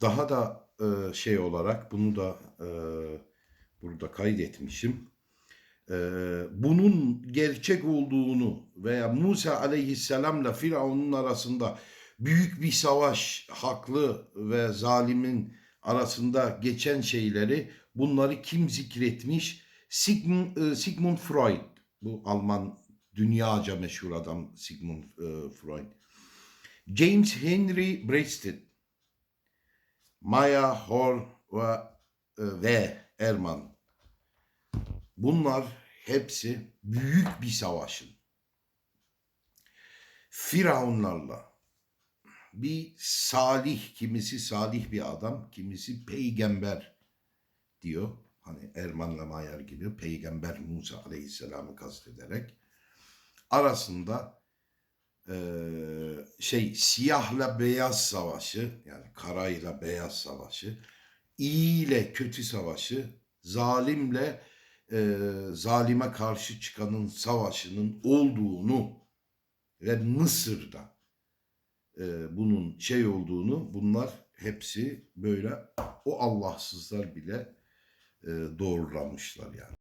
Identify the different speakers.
Speaker 1: Daha da e, şey olarak bunu da e, burada kaydetmişim. E, bunun gerçek olduğunu veya Musa aleyhisselamla Firavun'un arasında büyük bir savaş, haklı ve zalimin arasında geçen şeyleri bunları kim zikretmiş? Sigmund, e, Sigmund Freud. Bu Alman dünyaca meşhur adam Sigmund e, Freud. James Henry Breasted. Maya Hor ve, e, ve Erman. Bunlar hepsi büyük bir savaşın. Firavunlarla bir salih, kimisi salih bir adam, kimisi peygamber diyor. Hani Erman'la Mayar gibi peygamber Musa aleyhisselamı kastederek arasında eee, şey siyahla beyaz savaşı yani karayla beyaz savaşı iyi ile kötü savaşı zalimle eee, zalime karşı çıkanın savaşının olduğunu ve Mısır'da eee, bunun şey olduğunu bunlar hepsi böyle o Allahsızlar bile eee, doğrulamışlar yani.